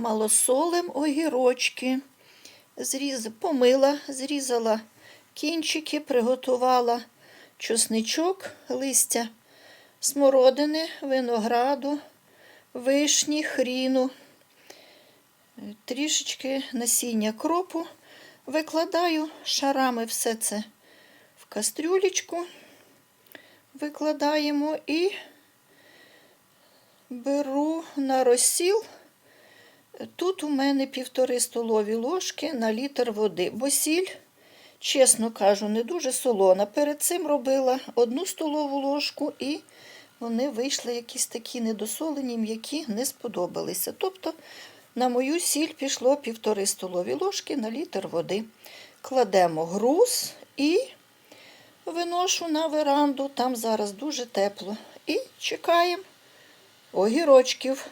малосолим огірочки. Зріз... Помила, зрізала кінчики, приготувала чесничок, листя смородини, винограду, вишні, хріну, трішечки насіння кропу. Викладаю шарами все це в кастрюлечку. Викладаємо і беру на розсіл. Тут у мене півтори столові ложки на літр води, бо сіль, чесно кажу, не дуже солона. Перед цим робила одну столову ложку і вони вийшли якісь такі недосолені, м'які, не сподобалися. Тобто на мою сіль пішло півтори столові ложки на літр води. Кладемо груз і виношу на веранду, там зараз дуже тепло. І чекаємо огірочків.